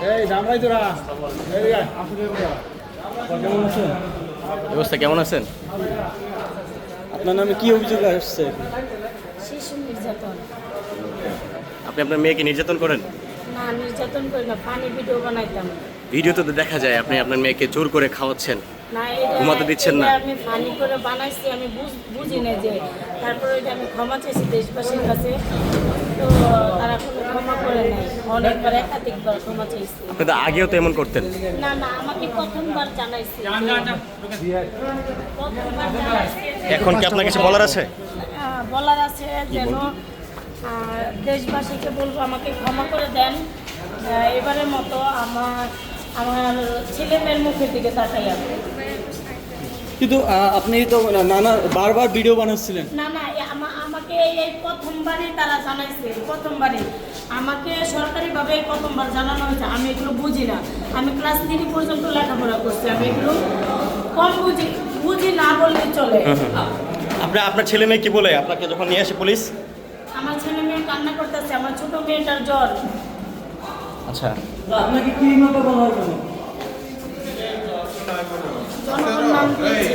এই কেমন আছেন অবস্থা কেমন আছেন? আপনার নামে কি অভিযোগ আসছে? নির্যাতন। আপনি আপনার মেয়েকে নির্যাতন করেন? না নির্যাতন করি না পানি ভিডিও বানাইতাম। ভিডিওতে তো দেখা যায় আপনি আপনার মেয়েকে জোর করে খাওয়াচ্ছেন। না ঘুমাতে দিচ্ছেন না? আমি ফানি করে বানাইছি আমি বুঝ- বুঝি না যে তারপরে আমি ক্ষমা চাইছি দেশবাসীর কাছে। তো তারা কোনো ক্ষমা করে নাই। অনেকবার একাধিকবার ক্ষমা চাইছি। আপনি তো আগেও তো এমন করতেন। না না আমাকে প্রথমবার জানাইছি। প্রথমবার জানাইছি যে- এখন কি আপনার কিছু বলার আছে? আহ, বলার আছে যেন আহ, দেশবাসীকে বলব আমাকে ক্ষমা করে দেন। আহ, এবারের মতো আমার আমার ছেলে মেয়ের মুখের দিকে তাকাই আমি কিন্তু আহ, আপনি তো নানা বারবার ভিডিও বানাচ্ছিলেন। না না এ আমা- এই প্রথমবারই তারা জানাইছে প্রথমবারই। আমাকে সরকারিভাবে প্রথমবার জানানো হয়েছে আমি এগুলো বুঝি না। আমি ক্লাস থ্রি পর্যন্ত লেখাপড়া করছি আমি এগুলো কম বুঝি বুঝি না বললেই চলে। আপনার আপনার ছেলে মেয়ে কি বলে? আপনাকে যখন নিয়ে আসে পুলিশ আমার ছেলে মেয়ে কান্না করতেছে আমার ছোট মেয়েটার জ্বর। আচ্ছা। আপনাকে কি মতো বলা হয় জনগণ নাম দিয়েছে।